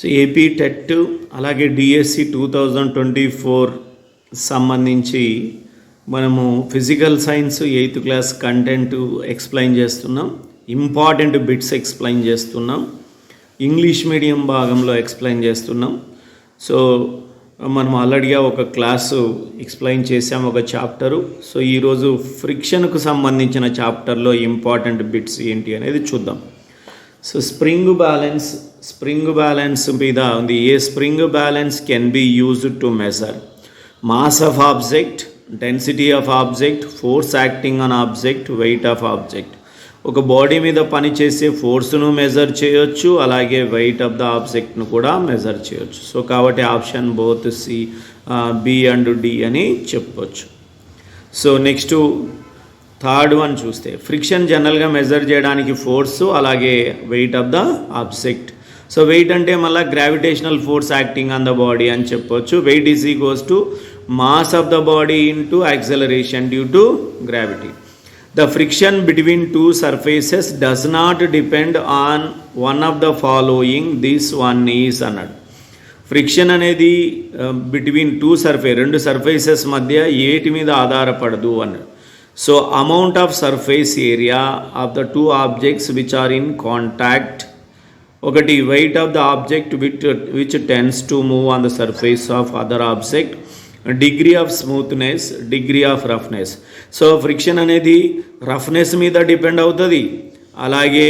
So AP TET అలాగే DSC two thousand twenty four సంబంధించి మనము physical science eighth class content explain చేస్తున్నాం. Important bits explain చేస్తున్నాం. English medium భాగంలో explain చేస్తున్నాం. సో మనం ఆల్రెడీగా ఒక క్లాసు ఎక్స్ప్లెయిన్ చేసాం ఒక చాప్టరు సో ఈరోజు ఫ్రిక్షన్కు సంబంధించిన చాప్టర్లో ఇంపార్టెంట్ బిట్స్ ఏంటి అనేది చూద్దాం. So spring balance spring balance మీద ఉంది. A spring balance can be used to measure mass of object density of object force acting on object weight of object ఒక బాడీ మీద పనిచేసే ఫోర్స్ను మెజర్ చేయొచ్చు అలాగే వెయిట్ ఆఫ్ ద ఆబ్జెక్ట్ను కూడా మెజర్ చేయొచ్చు. సో కాబట్టి option both C B and D అని చెప్పొచ్చు. సో నెక్స్ట్ థర్డ్ వన్ చూస్తే. ఫ్రిక్షన్ జనరల్గా మెజర్ చేయడానికి ఫోర్సు అలాగే weight of the object. So weight అంటే మళ్ళీ gravitational force acting on the body అని చెప్పొచ్చు. Weight is equals to mass of the body into acceleration due to gravity. The friction between two surfaces does not depend on one of the following this one is అన్నాడు friction అనేది between two surface రెండు surfaces మధ్య ఏటి మీద ఆధారపడదు అన్నాడు so amount of surface area of the two objects which are in contact ఒకటి weight of the object with which tends to move on the surface of other object degree of smoothness degree of roughness so friction అనేది roughness మీద depend అవుతుంది అలాగే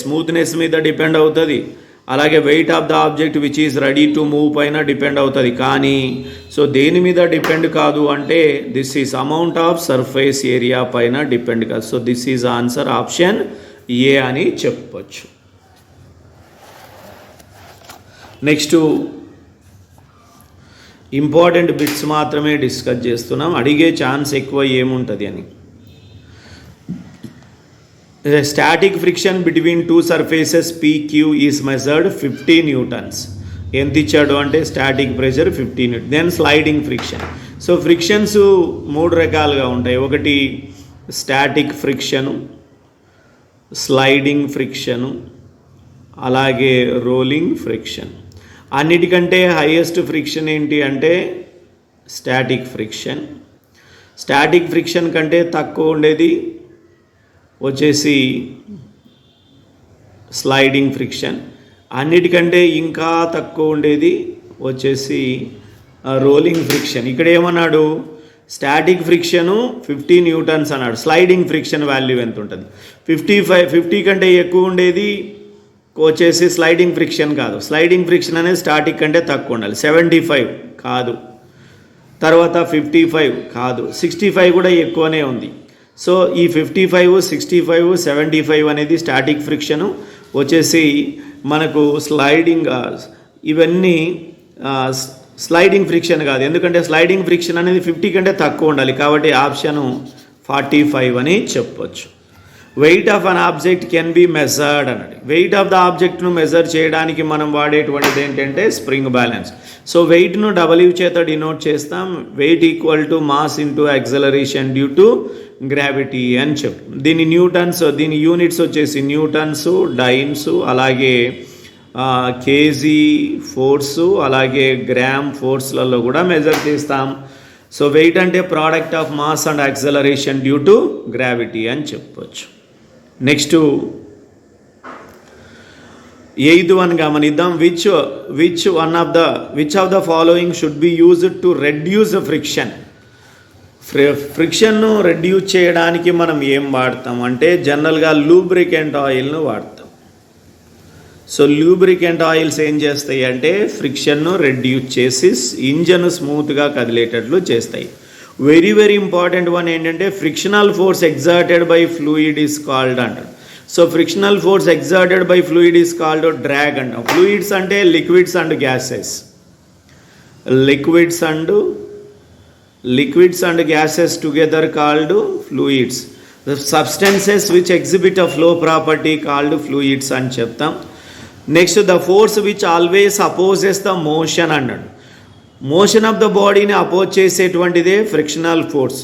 smoothness మీద depend అవుతుంది. అలాగే weight of the object which is ready to move పైన depend అవుతుంది. కానీ సో దేని మీద డిపెండ్ కాదు అంటే this is amount of surface area పైన డిపెండ్ కాదు. So this is answer option A అని చెప్పచ్చు. నెక్స్ట్ ఇంపార్టెంట్ బిట్స్ మాత్రమే డిస్కస్ చేస్తున్నాం. అడిగే ఛాన్స్ ఎక్కువ ఏముంటుంది అని. Static friction between two surfaces PQ is measured fifty newtons ఎంత ఇచ్చాడు అంటే static pressure fifty newton then sliding friction so frictions మూడు రకాలుగా ఉంటాయి. ఒకటి స్టాటిక్ ఫ్రిక్షను స్లైడింగ్ ఫ్రిక్షను అలాగే రోలింగ్ ఫ్రిక్షన్ అన్నిటికంటే హైయెస్ట్ ఫ్రిక్షన్ ఏంటి అంటే స్టాటిక్ ఫ్రిక్షన్ స్టాటిక్ ఫ్రిక్షన్ కంటే తక్కువ ఉండేది వచ్చేసి స్లైడింగ్ ఫ్రిక్షన్ అన్నిటికంటే ఇంకా తక్కువ ఉండేది వచ్చేసి రోలింగ్ ఫ్రిక్షన్ ఇక్కడ ఏమన్నాడు? స్టాటిక్ ఫ్రిక్షను ఫిఫ్టీ న్యూటన్స్ అన్నాడు. స్లైడింగ్ ఫ్రిక్షన్ వాల్యూ ఎంత ఉంటుంది? ఫిఫ్టీ ఫైవ్ ఫిఫ్టీ కంటే ఎక్కువ ఉండేది వచ్చేసి స్లైడింగ్ ఫ్రిక్షన్ కాదు. స్లైడింగ్ ఫ్రిక్షన్ అనేది స్టాటిక్ కంటే తక్కువ ఉండాలి. సెవెంటీ ఫైవ్ కాదు. తర్వాత ఫిఫ్టీ ఫైవ్ కాదు. సిక్స్టీ ఫైవ్ కూడా ఎక్కువనే ఉంది. సో ఈ fifty five sixty five seventy five అనేది స్టాటిక్ ఫ్రిక్షను వచ్చేసి మనకు స్లైడింగ్ ఇవన్నీ స్లైడింగ్ ఫ్రిక్షన్ కాదు. ఎందుకంటే స్లైడింగ్ ఫ్రిక్షన్ అనేది ఫిఫ్టీ కంటే తక్కువ ఉండాలి. కాబట్టి ఆప్షను ఫార్టీ ఫైవ్ అని చెప్పొచ్చు. Weight of an object can be measured అన్నది వెయిట్ ఆఫ్ ద ఆబ్జెక్ట్ను మెజర్ చేయడానికి మనం వాడేటువంటిది ఏంటంటే స్ప్రింగ్ బ్యాలెన్స్ సో వెయిట్ను డబ్ల్యూ చేత డినోట్ చేస్తాం. Weight equal to mass into acceleration due to gravity అని చెప్పి. దీని న్యూటన్స్ దీని యూనిట్స్ వచ్చేసి న్యూటన్స్ డైన్స్ అలాగే కేజీ ఫోర్సు అలాగే గ్రామ్ ఫోర్స్లలో కూడా మెజర్ చేస్తాం. సో వెయిట్ అంటే product of mass and acceleration due to gravity అని చెప్పొచ్చు. నెక్స్ట్ ఎయిదు వన్ గమనిద్దాం. Which which one of the which of the following should be used to reduce friction ఫ్రిక్షన్ను reduce చేయడానికి మనం ఏం వాడతాం? అంటే జనరల్గా లూబ్రికెంట్ ఆయిల్ను వాడతాం. సో లూబ్రికెంట్ ఆయిల్స్ ఏం చేస్తాయి? అంటే ఫ్రిక్షన్ను రెడ్యూస్ చేసి ఇంజన్ స్మూత్గా కదిలేటట్లు చేస్తాయి. వెరీ వెరీ ఇంపార్టెంట్ వన్ ఏంటంటే frictional force exerted by fluid is called అంటారు. So frictional force exerted by fluid is called drag అంటాం. ఫ్లూయిడ్స్ అంటే liquids and gases liquids and liquids and gases together called fluids substances which exhibit a flow property called fluids అని చెప్తాం. Next the force which always opposes the motion అన్నాడు motion of the బాడీని oppose చేసేటువంటిదే frictional force.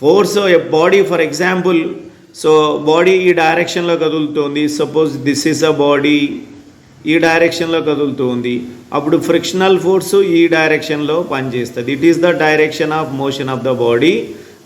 Force body for example so body ఈ డైరెక్షన్లో కదులుతోంది. Suppose this is a body ఈ డైరెక్షన్లో కదులుతోంది. అప్పుడు ఫ్రిక్షనల్ ఫోర్స్ ఈ డైరెక్షన్లో పనిచేస్తుంది. It is the direction of motion of the body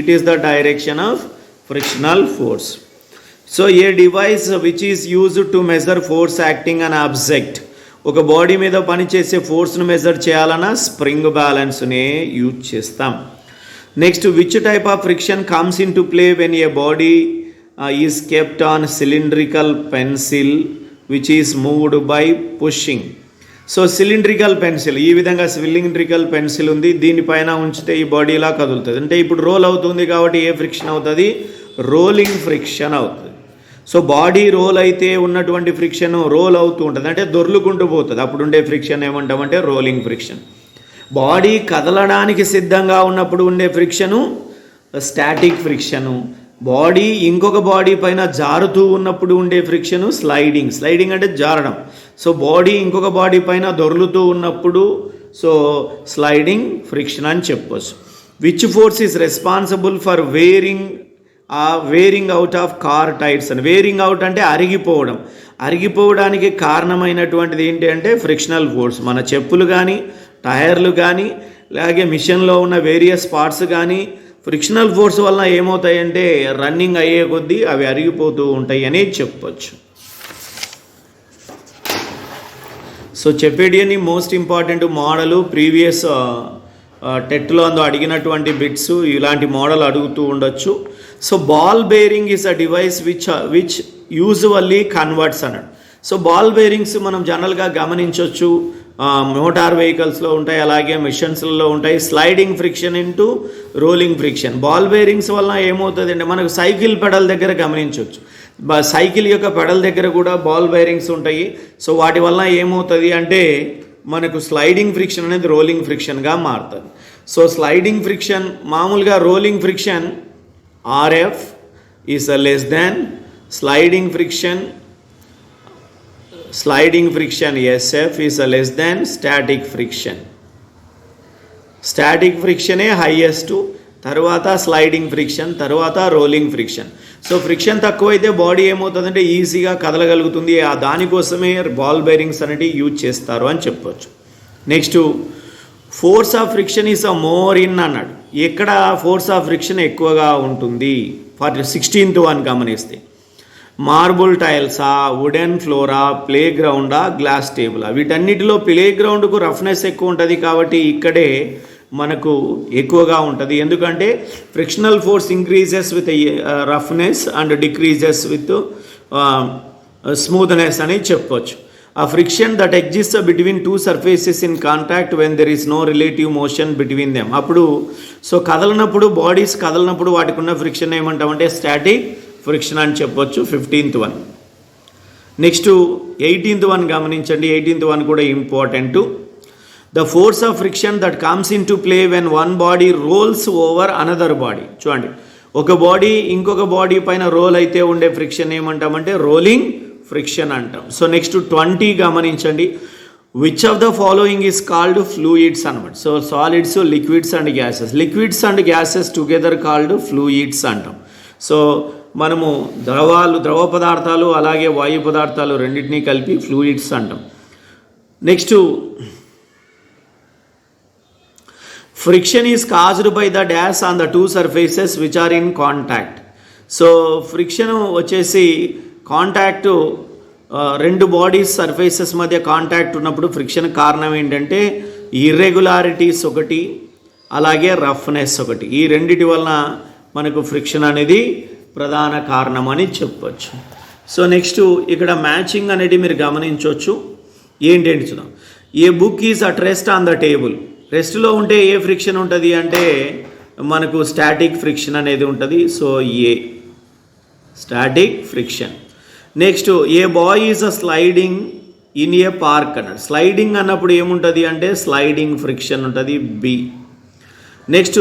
it is the direction of frictional force so a device which is use to measure force acting an object ఒక body మీద పనిచేసే ఫోర్స్ను measure చేయాలన్నా spring బ్యాలెన్స్నే use చేస్తాం. Next which type of friction comes into play when a body is kept on cylindrical pencil which is moved by pushing so cylindrical pencil ఈ విధంగా cylindrical pencil ఉంది. దీనిపైన ఉంచితే ఈ బాడీ ఇలా కదులుతుంది. అంటే ఇప్పుడు రోల్ అవుతుంది కాబట్టి ఏ ఫ్రిక్షన్ అవుతుంది? రోలింగ్ ఫ్రిక్షన్ అవుతుంది. సో బాడీ రోల్ అయితే ఉన్నటువంటి ఫ్రిక్షన్ రోల్ అవుతూ ఉంటుంది. అంటే దొర్లుకుంటూ పోతుంది. అప్పుడు ఉండే ఫ్రిక్షన్ ఏమంటామంటే రోలింగ్ ఫ్రిక్షన్. బాడీ కదలడానికి సిద్ధంగా ఉన్నప్పుడు ఉండే ఫ్రిక్షను స్టాటిక్ ఫ్రిక్షను. బాడీ ఇంకొక బాడీ పైన జారుతూ ఉన్నప్పుడు ఉండే ఫ్రిక్షను స్లైడింగ్. స్లైడింగ్ అంటే జారడం. సో బాడీ ఇంకొక బాడీ పైన దొర్లుతూ ఉన్నప్పుడు సో స్లైడింగ్ ఫ్రిక్షన్ అని చెప్పొచ్చు. Which force is responsible for wearing uh wearing out of car tyres అని. వేరింగ్ అవుట్ అంటే అరిగిపోవడం. అరిగిపోవడానికి కారణమైనటువంటిది ఏంటి అంటే ఫ్రిక్షనల్ ఫోర్స్ మన చెప్పులు కానీ టైర్లు కానీ అలాగే మిషన్లో ఉన్న వేరియస్ పార్ట్స్ కానీ ఫ్రిక్షనల్ ఫోర్స్ వలన ఏమవుతాయంటే రన్నింగ్ అయ్యే కొద్దీ అవి అరిగిపోతూ ఉంటాయి అని చెప్పచ్చు. సో చెప్పేది అని మోస్ట్ ఇంపార్టెంట్ మోడల్ ప్రీవియస్ టెట్లో అందు అడిగినటువంటి బిట్స్ ఇలాంటి మోడల్ అడుగుతూ ఉండొచ్చు. So ball bearing is a device which which usually converts అన్నాడు. సో బాల్ బేరింగ్స్ మనం జనరల్గా గమనించవచ్చు మోటార్ వెహికల్స్లో ఉంటాయి అలాగే మిషన్స్లలో ఉంటాయి. Sliding friction into rolling friction ball bearings వల్ల ఏమవుతుంది అంటే మనకు సైకిల్ పెడల్ దగ్గర గమనించవచ్చు సైకిల్ యొక్క పెడల్ దగ్గర కూడా బాల్ బేరింగ్స్ ఉంటాయి. సో వాటి వల్ల ఏమవుతుంది అంటే మనకు స్లైడింగ్ ఫ్రిక్షన్ అనేది రోలింగ్ ఫ్రిక్షన్గా మారుతుంది. సో స్లైడింగ్ ఫ్రిక్షన్ మామూలుగా rolling friction RF is less than sliding friction sliding friction SF is less than static friction static ఫ్రిక్షనే highest తర్వాత స్లైడింగ్ ఫ్రిక్షన్ తర్వాత రోలింగ్ ఫ్రిక్షన్ సో ఫ్రిక్షన్ తక్కువైతే బాడీ ఏమవుతుందంటే ఈజీగా కదలగలుగుతుంది. ఆ దానికోసమే బాల్ బేరింగ్స్ అనేవి యూజ్ చేస్తారు అని చెప్పొచ్చు. Next force of friction is a more in అన్నాడు. ఎక్కడ ఫోర్స్ ఆఫ్ ఫ్రిక్షన్ ఎక్కువగా ఉంటుంది? ఫర్ సిక్స్టీన్త్ వన్ గమనిస్తే. మార్బుల్ టైల్సా వుడెన్ ఫ్లోరా ప్లే గ్రౌండా గ్లాస్ టేబులా వీటన్నిటిలో ప్లే గ్రౌండ్కు రఫ్నెస్ ఎక్కువ ఉంటుంది కాబట్టి ఇక్కడే మనకు ఎక్కువగా ఉంటుంది. ఎందుకంటే frictional force increases with roughness and decreases with smoothness అని చెప్పొచ్చు. ఆ friction that exist between two surfaces in contact when there is no relative motion between them అప్పుడు సో కదలనప్పుడు బాడీస్ కదలనప్పుడు వాటికి ఉన్న ఫ్రిక్షన్ ఏమంటామంటే స్టాటిక్ ఫ్రిక్షన్ అని చెప్పొచ్చు fifteenth one next eighteenth one గమనించండి. ఎయిటీన్త్ వన్ కూడా important the force of friction that comes into play when one body rolls over another body చూడండి. ఒక బాడీ ఇంకొక బాడీ పైన రోల్ అయితే ఉండే ఫ్రిక్షన్ ఏమంటామంటే రోలింగ్ ఫ్రిక్షన్ అంటాం. సో నెక్స్ట్ ట్వంటీ గమనించండి. Which of the following is called fluids అనమాట so solids liquids and gases liquids and gases together called fluids అంటాం. సో మనము ద్రవాలు ద్రవ పదార్థాలు అలాగే వాయు పదార్థాలు రెండింటినీ కలిపి ఫ్లూయిడ్స్ అంటాం. Next friction is caused by the dash on the two surfaces which are in contact so friction వచ్చేసి కాంటాక్ట్ uh, రెండు బాడీస్ సర్ఫేసెస్ మధ్య కాంటాక్ట్ ఉన్నప్పుడు ఫ్రిక్షన్ కారణం ఏంటంటే ఇర్రెగ్యులారిటీస్ ఒకటి అలాగే రఫ్నెస్ ఒకటి. ఈ రెండిటి వలన మనకు ఫ్రిక్షన్ అనేది ప్రధాన కారణం అని చెప్పవచ్చు సో నెక్స్ట్ ఇక్కడ మ్యాచింగ్ అనేది మీరు గమనించవచ్చు ఏంటంటే చూద్దాం. A book is at rest on the table రెస్ట్లో ఉంటే ఏ ఫ్రిక్షన్ ఉంటుంది అంటే మనకు స్టాటిక్ ఫ్రిక్షన్ అనేది ఉంటుంది. So A. Static friction. Next a boy is a sliding in a park అన్నాడు. స్లైడింగ్ అన్నప్పుడు ఏముంటుంది అంటే స్లైడింగ్ ఫ్రిక్షన్ ఉంటుంది B. Next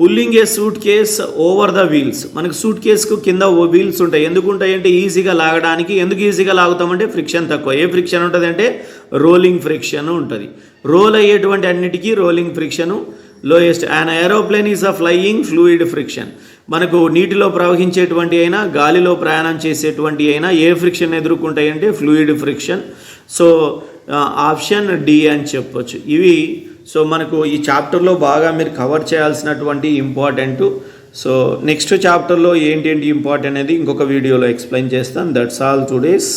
pulling a suitcase over the wheels. మనకు సూట్ కేస్కు కింద ఓ వీల్స్ ఉంటాయి. ఎందుకు ఉంటాయి అంటే ఈజీగా లాగడానికి. ఎందుకు ఈజీగా లాగుతామంటే ఫ్రిక్షన్ తక్కువ. ఏ ఫ్రిక్షన్ ఉంటుంది అంటే రోలింగ్ ఫ్రిక్షన్ ఉంటుంది. రోల్ అయ్యేటువంటి అన్నిటికీ rolling friction. Lowest and aeroplane is a flying fluid friction మనకు నీటిలో ప్రవహించేటువంటి అయినా గాలిలో ప్రయాణం చేసేటువంటి అయినా ఏ friction ఎదుర్కొంటాయంటే fluid friction so option D అని చెప్పొచ్చు. ఇవి సో మనకు ఈ చాప్టర్లో బాగా మీరు కవర్ చేయాల్సినటువంటి ఇంపార్టెంట్ సో నెక్స్ట్ చాప్టర్లో ఏంటేంటి ఇంపార్టెంట్ అనేది ఇంకొక వీడియోలో ఎక్స్ప్లెయిన్ చేస్తాను. That's all today's